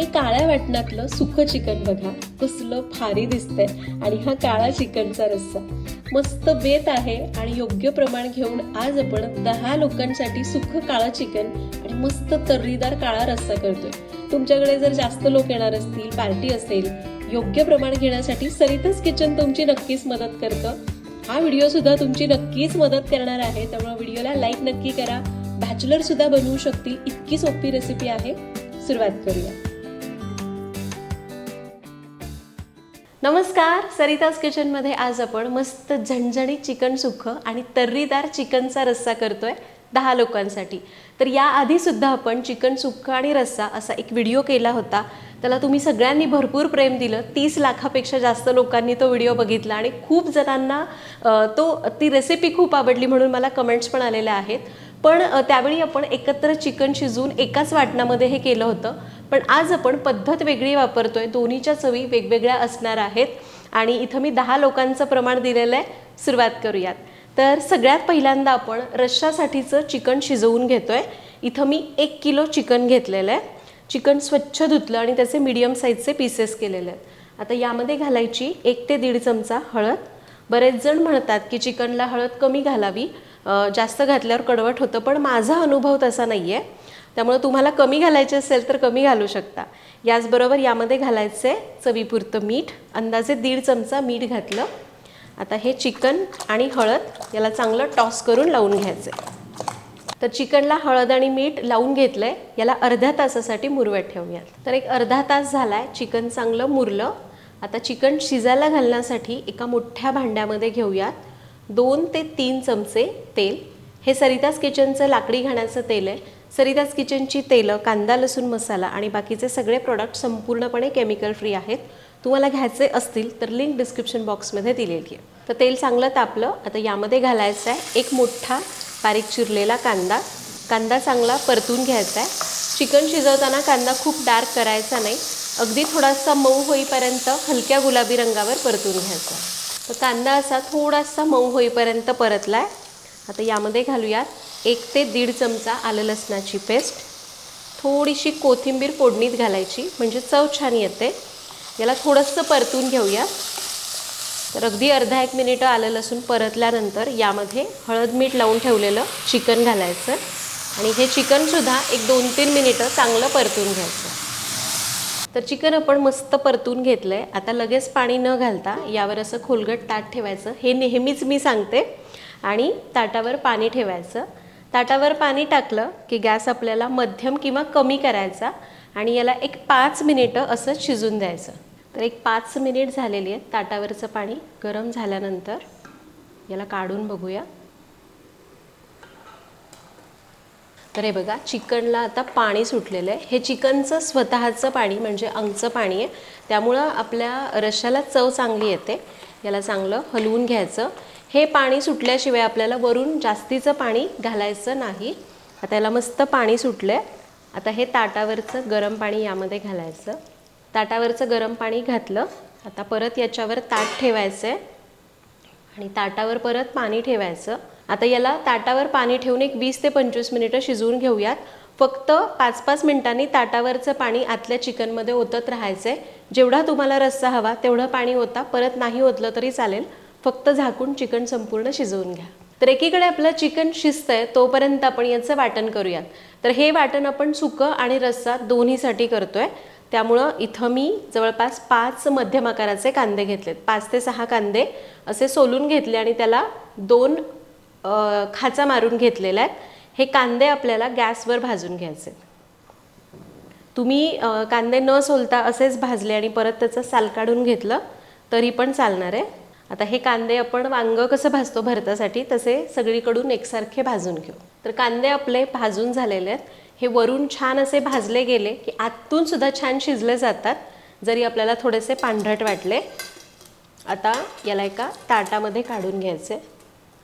हे काळ्या वाटणातलं सुकं चिकन बघा. कसलं भारी दिसतंय. आणि हा काळा चिकनचा रस्सा. मस्त बेत आहे आणि योग्य प्रमाण घेऊन आज आपण दहा लोकांसाठी सुखं काळं चिकन आणि मस्त तर्रीदार काळा रस्सा करतोय. तुमच्याकडे जर जास्त लोक येणार असतील पार्टी असेल योग्य प्रमाण घेण्यासाठी सरितच किचन तुमची नक्कीच मदत करतं. हा व्हिडिओ सुद्धा तुमची नक्कीच मदत करणार आहे. त्यामुळे व्हिडिओला लाईक नक्की करा. बॅचलर सुद्धा बनवू शकतील. इतकी सोपी रेसिपी आहे. सुरुवात करूया. नमस्कार सरिताज किचनमध्ये आज आपण मस्त झणझणीत चिकन सुखं आणि तर्रीदार चिकनचा रस्सा करतोय दहा लोकांसाठी. तर याआधीसुद्धा आपण चिकन सुक्का आणि रस्सा असा एक व्हिडिओ केला होता. त्याला तुम्ही सगळ्यांनी भरपूर प्रेम दिलं. तीस लाखापेक्षा जास्त लोकांनी तो व्हिडिओ बघितला आणि खूप जणांना तो ती रेसिपी खूप आवडली म्हणून मला कमेंट्स पण आलेल्या आहेत. पण त्यावेळी आपण एकत्र चिकन शिजवून एकाच वाटणामध्ये हे केलं होतं. पण आज आपण पद्धत वेगळी वापरतोय. दोन्हीच्या चवी वेगवेगळ्या असणार आहेत. आणि इथं मी दहा लोकांचं प्रमाण दिलेलं आहे. सुरुवात करूयात. तर सगळ्यात पहिल्यांदा आपण रश्शासाठीचं चिकन शिजवून घेतोय. इथं मी एक किलो चिकन घेतलेलं आहे. चिकन स्वच्छ धुतलं आणि त्याचे मीडियम साईजचे पीसेस केलेले आहेत. आता यामध्ये घालायची एक ते दीड चमचा हळद. बरेच जण म्हणतात की चिकनला हळद कमी घालावी. जास्त घातल्यावर कडवट होतं पण माझा अनुभव तसा नाही आहे त्यामुळे तुम्हाला कमी घालायचे असेल तर कमी घालू शकता. याचबरोबर यामध्ये घालायचे चवीपुरतं मीठ अंदाजे दीड चमचा मीठ घातलं. आता हे चिकन आणि हळद याला चांगलं टॉस करून लावून घ्यायचं. तर चिकनला हळद आणि मीठ लावून घेतलं आहे याला अर्ध्या तासासाठी मुरव्यात ठेवूयात. तर एक अर्धा तास झाला आहे चिकन चांगलं मुरलं. आता चिकन शिजायला घालण्यासाठी एका मोठ्या भांड्यामध्ये घेऊयात. दोन ते तीन चमचे तेल. हे सरिताज किचनचं लाकडी घाण्याचं तेल आहे. सरिताज किचनची तेलं कांदा लसूण मसाला आणि बाकीचे सगळे प्रोडक्ट संपूर्णपणे केमिकल फ्री आहेत. तुम्हाला घ्यायचे असतील तर लिंक डिस्क्रिप्शन बॉक्समध्ये दिलेली आहे. तर तेल चांगलं तापलं आता यामध्ये घालायचं आहे एक मोठा बारीक चिरलेला कांदा. कांदा चांगला परतून घ्यायचा आहे चिकन शिजवताना कांदा खूप डार्क करायचा नाही. अगदी थोडासा मऊ होईपर्यंत हलक्या गुलाबी रंगावर परतून घ्यायचा. तर कांदा असा थोडासा मऊ होईपर्यंत परतला आहे आता यामध्ये घालूयात एक ते दीड चमचा आलं लसणाची पेस्ट. थोडीशी कोथिंबीर फोडणीत घालायची म्हणजे चव छान येते. याला थोडंसं परतून घेऊया. तर अगदी अर्धा एक मिनिटं आलं लसूण परतल्यानंतर यामध्ये हळद मीठ लावून ठेवलेलं चिकन घालायचं. आणि हे चिकनसुद्धा एक दोन तीन मिनिटं चांगलं परतून घ्यायचं. तर चिकन आपण मस्त परतून घेतलं आहे आता लगेच पाणी न घालता यावर असं खोलगट ताट ठेवायचं. हे नेहमीच मी सांगते. आणि ताटावर पाणी ठेवायचं. ताटावर पाणी टाकलं की गॅस आपल्याला मध्यम किंवा कमी करायचा आणि याला एक पाच मिनिटं असं शिजून द्यायचं. तर एक पाच मिनिट झालेली आहेत ताटावरचं पाणी गरम झाल्यानंतर याला काढून बघूया. तर हे बघा चिकनला आता पाणी सुटलेलं आहे. हे चिकनचं स्वतःचं पाणी म्हणजे अंगचं पाणी आहे. त्यामुळं आपल्या रश्याला चव चांगली येते. याला चांगलं हलवून घ्यायचं. हे पाणी सुटल्याशिवाय आपल्याला वरून जास्तीचं पाणी घालायचं नाही. आता याला मस्त पाणी सुटलं आहे आता हे ताटावरचं गरम पाणी यामध्ये घालायचं. ताटावरचं गरम पाणी घातलं. आता परत याच्यावर ताट ठेवायचं आहे आणि ताटावर परत पाणी ठेवायचं. आता याला ताटावर पाणी ठेवून एक वीस ते पंचवीस मिनिटं शिजवून घेऊयात. फक्त पाच पाच मिनिटांनी ताटावरचं पाणी आतल्या चिकनमध्ये ओतत राहायचं आहे जेवढा तुम्हाला रस्सा हवा तेवढं पाणी ओता. परत नाही ओतलं तरी चालेल. फक्त झाकून चिकन संपूर्ण शिजवून घ्या. तर एकीकडे आपलं चिकन शिजतंय तोपर्यंत आपण याचं वाटण करूयात. तर हे वाटण आपण सुकं आणि रस्सा दोन्हीसाठी करतोय. त्यामुळं इथं मी जवळपास पाच मध्यम आकाराचे कांदे घेतलेत. पाच ते सहा कांदे असे सोलून घेतले आणि त्याला दोन खाचा मारून घेतलेल्या आहेत. हे कांदे आपल्याला गॅसवर भाजून घ्यायचे. तुम्ही कांदे न सोलता असेच भाजले आणि परत त्याचं साल काढून घेतलं तरी पण चालणार आहे. आता हे कांदे आपण वांगं कसं भाजतो भरतासाठी तसे सगळीकडून एकसारखे भाजून घेऊ. तर कांदे आपले भाजून झालेले आहेत. हे वरून छान असे भाजले गेले की आतून सुद्धा छान शिजले जातात जरी आपल्याला थोडेसे पांढरट वाटले. आता याला एका ताटामध्ये काढून घ्यायचे.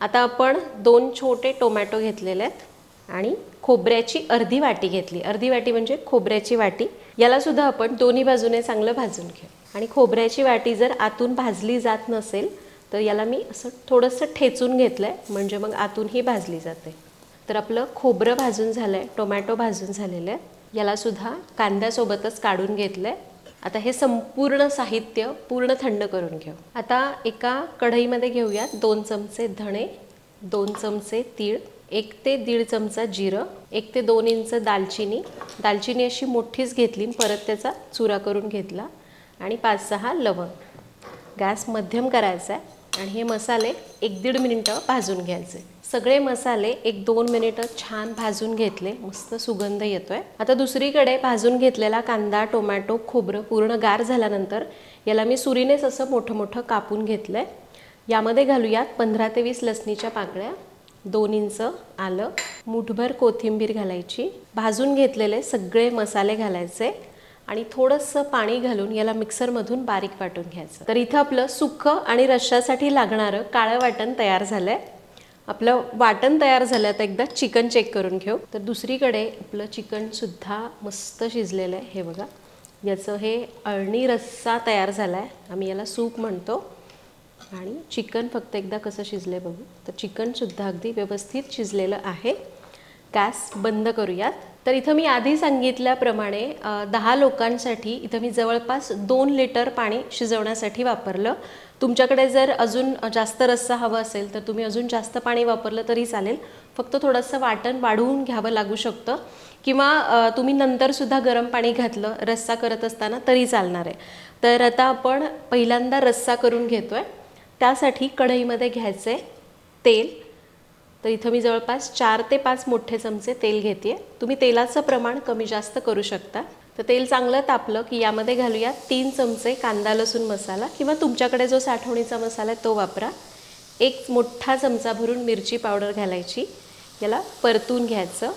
आता आपण दोन छोटे टोमॅटो घेतलेले आहेत आणि खोबऱ्याची अर्धी वाटी घेतली. अर्धी वाटी म्हणजे खोबऱ्याची वाटी. याला सुद्धा आपण दोन्ही बाजूने चांगलं भाजून घेऊ. आणि खोबऱ्याची वाटी जर आतून भाजली जात नसेल तर याला मी असं थोडंसं ठेचून घेतलं आहे म्हणजे मग आतूनही भाजली जाते. तर आपलं खोबरं भाजून झालं आहे टोमॅटो भाजून झालेलं आहे यालासुद्धा कांद्यासोबतच काढून घेतलं आहे आता हे संपूर्ण साहित्य पूर्ण थंड करून घेऊ. आता एका कढईमध्ये घेऊयात दोन चमचे धणे दोन चमचे तीळ एक ते दीड चमचा जिरं एक ते दोन इंच दालचिनी. दालचिनी अशी मोठीच घेतली परत त्याचा चुरा करून घेतला. आणि पाच सहा लवंग. गॅस मध्यम करायचा आहे आणि हे मसाले एक दीड मिनिटं भाजून घ्यायचे. सगळे मसाले एक दोन मिनिटं छान भाजून घेतले. मस्त सुगंध येतो आहे आता दुसरीकडे भाजून घेतलेला कांदा टोमॅटो खोबरं पूर्ण गार झाल्यानंतर याला मी सुरीनेच असं मोठं मोठं कापून घेतलं आहे यामध्ये घालूयात पंधरा ते वीस लसणीच्या पाकळ्या दोन इंच आलं मुठभर कोथिंबीर घालायची भाजून घेतलेले सगळे मसाले घालायचे. आणि थोडंसं पाणी घालून याला मिक्सरमधून बारीक वाटून घ्यायचं. तर इथं आपलं सुक्कं आणि रश्श्यासाठी लागणारं काळं वाटण तयार झालं आहे आपलं वाटण तयार झालं तर एकदा चिकन चेक करून घेऊ. तर दुसरीकडे आपलं चिकनसुद्धा मस्त शिजलेलं आहे. हे बघा याचं हे अळणी रस्सा तयार झाला आहे आम्ही याला सूप म्हणतो. आणि चिकन फक्त एकदा कसं शिजलं बघू. तर चिकनसुद्धा अगदी व्यवस्थित शिजलेलं आहे. गॅस बंद करूयात. तर इथं मी आधी सांगितल्याप्रमाणे दहा लोकांसाठी इथं मी जवळपास दोन लिटर पाणी शिजवण्यासाठी वापरलं. तुमच्याकडे जर अजून जास्त रस्सा हवा असेल तर तुम्ही अजून जास्त पाणी वापरलं तरी चालेल. फक्त थोडंसं वाटण वाढवून घ्यावं लागू शकतं. किंवा तुम्ही नंतरसुद्धा गरम पाणी घातलं रस्सा करत असताना तरी चालणार आहे. तर आता आपण पहिल्यांदा रस्सा करून घेतो आहे त्यासाठी कढईमध्ये घ्यायचं आहे तेल. तर इथं मी जवळपास चार ते पाच मोठे चमचे तेल घेते तुम्ही तेलाचं प्रमाण कमी जास्त करू शकता. तर तेल चांगलं तापलं की यामध्ये घालूया तीन चमचे कांदा लसूण मसाला किंवा तुमच्याकडे जो साठवणीचा मसाला आहे तो वापरा. एक मोठा चमचा भरून मिरची पावडर घालायची. याला परतून घ्यायचं.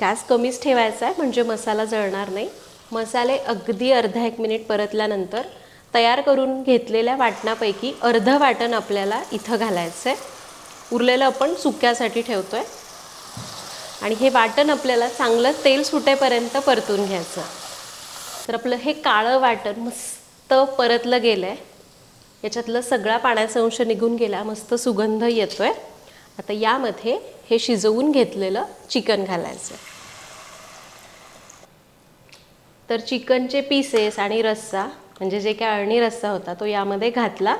गॅस कमीच ठेवायचा आहे म्हणजे मसाला जळणार नाही. मसाले अगदी अर्धा एक मिनिट परतल्यानंतर तयार करून घेतलेल्या वाटणापैकी अर्धं वाटण आपल्याला इथं घालायचं आहे उरलेलं आपण सुक्यासाठी ठेवतो आहे आणि हे वाटण आपल्याला चांगलं तेल सुटेपर्यंत परतून घ्यायचं. तर आपलं हे काळं वाटण मस्त परतलं गेलं आहे याच्यातलं सगळा पाण्याचा अंश निघून गेला मस्त सुगंध येतो आहे आता यामध्ये हे शिजवून घेतलेलं चिकन घालायचं. तर चिकनचे पीसेस आणि रस्सा म्हणजे जे काय अळणी रस्सा होता तो यामध्ये घातला.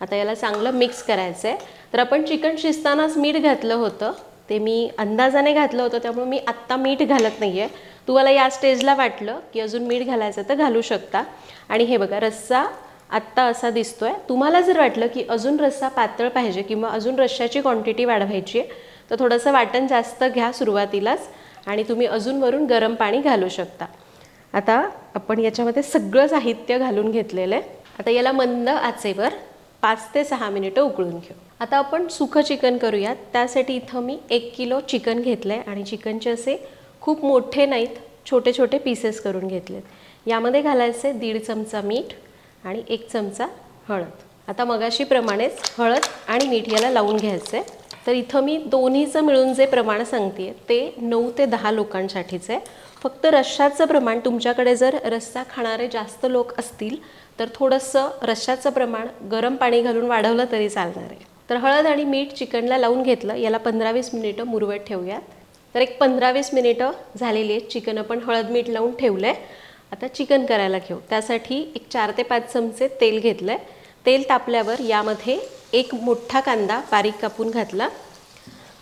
आता याला चांगलं मिक्स करायचं आहे तर आपण चिकन शिजतानाच मीठ घातलं होतं. ते मी अंदाजाने घातलं होतं त्यामुळे मी आत्ता मीठ घालत नाही आहे तुम्हाला या स्टेजला वाटलं की अजून मीठ घालायचं तर घालू शकता. आणि हे बघा रस्सा आत्ता असा दिसतो आहे तुम्हाला जर वाटलं की अजून रस्सा पातळ पाहिजे किंवा अजून रश्श्याची क्वांटिटी वाढवायची आहे तर थोडंसं वाटण जास्त घ्या सुरुवातीलाच आणि तुम्ही अजून वरून गरम पाणी घालू शकता. आता आपण याच्यामध्ये सगळं साहित्य घालून घेतलेलं आहे. आता याला मंद आचेवर पाच ते सहा मिनिटं उकळून घेऊ. आता आपण सुखं चिकन करूयात. त्यासाठी इथं मी एक किलो चिकन घेतलं आहे आणि चिकनचे असे खूप मोठे नाहीत छोटे छोटे पीसेस करून घेतलेत. यामध्ये घालायचे दीड चमचा मीठ आणि एक चमचा हळद. आता मगाशीप्रमाणेच हळद आणि मीठ याला लावून घ्यायचं आहे तर इथं मी दोन्हीचं मिळून जे प्रमाण सांगते ते नऊ ते दहा लोकांसाठीचं आहे. फक्त रश्शाचं प्रमाण तुमच्याकडे जर रस्सा खाणारे जास्त लोक असतील तर थोडंसं रश्शाचं प्रमाण गरम पाणी घालून वाढवलं तरी चालणार आहे. तर हळद आणि मीठ चिकनला लावून घेतलं. याला पंधरा वीस मिनिटं मुरवत ठेवूयात. तर एक पंधरा वीस मिनिटं झालेली आहेत चिकन. आपण हळद मीठ लावून ठेवलं आहे आता चिकन करायला घेऊ. त्यासाठी एक चार ते पाच चमचे तेल घेतलं आहे तेल तापल्यावर यामध्ये एक मोठा कांदा बारीक कापून घातला.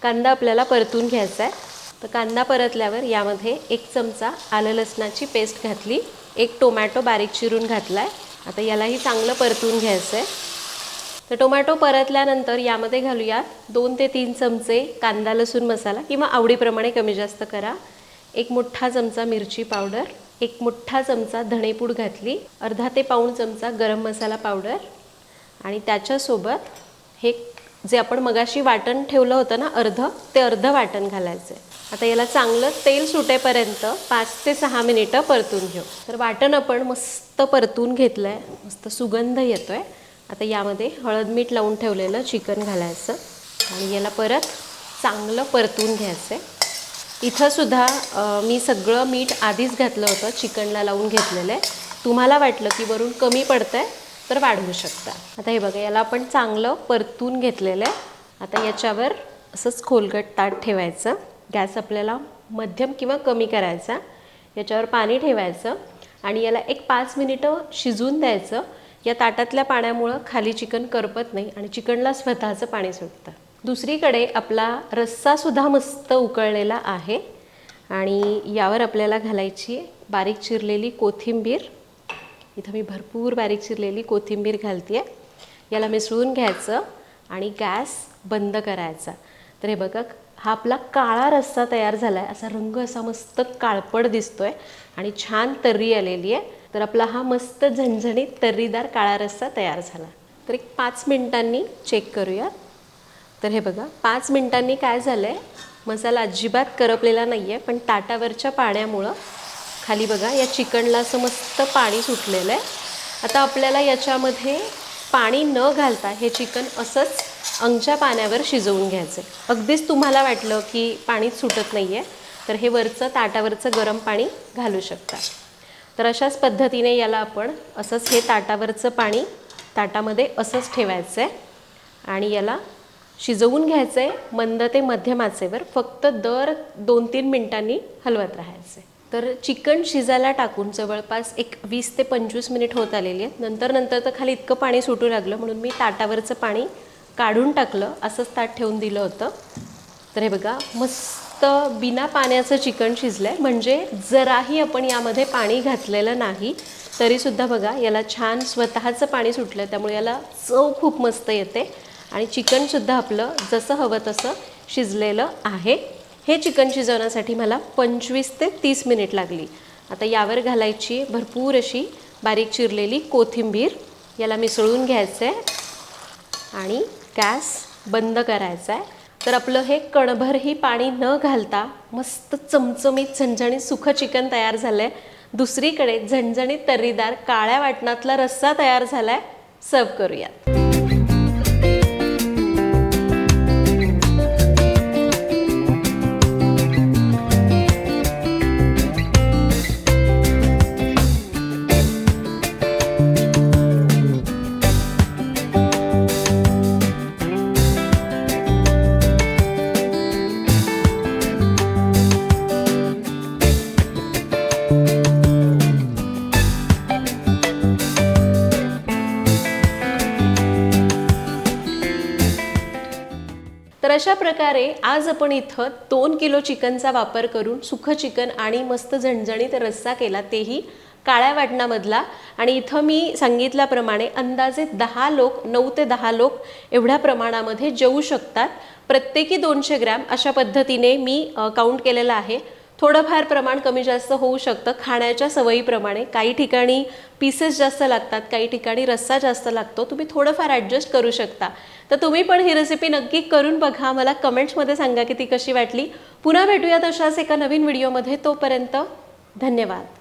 कांदा आपल्याला परतून घ्यायचा आहे तर कांदा परतल्यावर यामध्ये एक चमचा आलं लसणाची पेस्ट घातली. एक टोमॅटो बारीक चिरून घातला आहे आता यालाही चांगलं परतून घ्यायचं आहे तर टोमॅटो परतल्यानंतर यामध्ये घालूयात दोन ते तीन चमचे कांदा लसूण मसाला किंवा आवडीप्रमाणे कमी जास्त करा. एक मोठा चमचा मिरची पावडर एक मोठा चमचा धणेपूड घातली अर्धा ते पाऊण चमचा गरम मसाला पावडर आणि त्याच्यासोबत हे जे आपण मगाशी वाटण ठेवलं होतं ना अर्ध ते अर्ध वाटण घालायचं आता याला चांगलं तेल सुटेपर्यंत पाच ते सहा मिनिटं परतून घेऊ. तर वाटण आपण मस्त परतून घेतलं आहे मस्त सुगंध येतो आहे आता यामध्ये हळद मीठ लावून ठेवलेलं चिकन घालायचं. आणि याला परत चांगलं परतून घ्यायचं आहे इथंसुद्धा मी सगळं मीठ आधीच घातलं होतं चिकनला लावून घेतलेलं आहे. तुम्हाला वाटलं की वरून कमी पडतं आहे तर वाढवू शकता. आता हे बघा याला आपण चांगलं परतून घेतलेलं आहे. आता याच्यावर असंच खोलगट ताट ठेवायचं. गॅस आपल्याला मध्यम किंवा कमी करायचा. याच्यावर पाणी ठेवायचं. आणि याला एक पाच मिनिटं शिजवून द्यायचं. या ताटातल्या पाण्यामुळं खाली चिकन करपत नाही आणि चिकनला स्वतःचं पाणी सुटतं दुसरीकडे आपला रस्सासुद्धा मस्त उकळलेला आहे आणि यावर आपल्याला घालायची बारीक चिरलेली कोथिंबीर. इथं मी भरपूर बारीक चिरलेली कोथिंबीर घालते याला मिसळून घ्यायचं आणि गॅस बंद करायचा. तर हे बघा हा आपला काळा रस्सा तयार झाला आहे असा रंग असा मस्त काळपट आहे आणि छान तर्री आलेली आहे. तर आपला हा मस्त झणझणीत तर्रीदार काळा रस्सा तयार झाला. तर एक पाच मिनिटांनी चेक करूया. तर हे बघा पाच मिनिटांनी काय झालं आहे मसाला अजिबात करपलेला नाही आहे पण ताटावरच्या पाण्यामुळं खाली बघा या चिकनला असं मस्त पाणी सुटलेलं आहे. आता आपल्याला याच्यामध्ये पाणी न घालता हे चिकन असंच अंगच्या पाण्यावर शिजवून घ्यायचं आहे अगदीच तुम्हाला वाटलं की पाणीच सुटत नाही आहे तर हे वरचं ताटावरचं गरम पाणी घालू शकता. तर अशाच पद्धतीने याला आपण असंच हे ताटावरचं पाणी ताटामध्ये असंच ठेवायचं आहे आणि याला शिजवून घ्यायचं आहे मंद ते मध्यम आचेवर फक्त दर दोन तीन मिनिटांनी हलवत राहायचं आहे तर चिकन शिजायला टाकून जवळपास एक वीस ते पंचवीस मिनिट होत आलेली आहेत. नंतर नंतर तर खाली इतकं पाणी सुटू लागलं म्हणून मी ताटावरचं पाणी काढून टाकलं असंच ताट ठेवून दिलं होतं. तर हे बघा मस्त बिना पाण्याचं चिकन शिजलं आहे म्हणजे जराही आपण यामध्ये पाणी घातलेलं नाही तरीसुद्धा बघा याला छान स्वतःचं पाणी सुटलं त्यामुळे याला चव खूप मस्त येते. आणि चिकनसुद्धा आपलं जसं हवं तसं शिजलेलं आहे. हे चिकन शिजवण्यासाठी मला पंचवीस ते तीस मिनिट लागली. आता यावर घालायची भरपूर अशी बारीक चिरलेली कोथिंबीर. याला मिसळून घ्यायचं आहे आणि गॅस बंद करायचा आहे तर आपलं हे कणभरही पाणी न घालता मस्त चमचमीत झणझणीत सुखं चिकन तयार झालं आहे दुसरीकडे झणझणीत तर्रीदार काळ्या वाटणातला रस्सा तयार झाला आहे सर्व करूयात. अशा प्रकारे आज आपण इथं दोन किलो चिकनचा वापर करून सुखं चिकन आणि मस्त झणझणीत रस्सा केला तेही काळ्या वाटणामधला. आणि इथं मी सांगितल्याप्रमाणे अंदाजे दहा लोक नऊ ते दहा लोक एवढ्या प्रमाणामध्ये जेवू शकतात. प्रत्येकी दोनशे ग्रॅम अशा पद्धतीने मी काउंट केलेलं आहे. थोडंफार प्रमाण कमी जास्त होऊ शकतं. खाण्याच्या सवयीप्रमाणे काही ठिकाणी पीसेस जास्त लागतात काही ठिकाणी रस्सा जास्त लागतो. तुम्ही थोडंफार ॲडजस्ट करू शकता. तर तुम्ही पण ही रेसिपी नक्की करून बघा. मला कमेंट्समध्ये सांगा की ती कशी वाटली. पुन्हा भेटूयात अशाच एका नवीन व्हिडिओमध्ये तोपर्यंत धन्यवाद.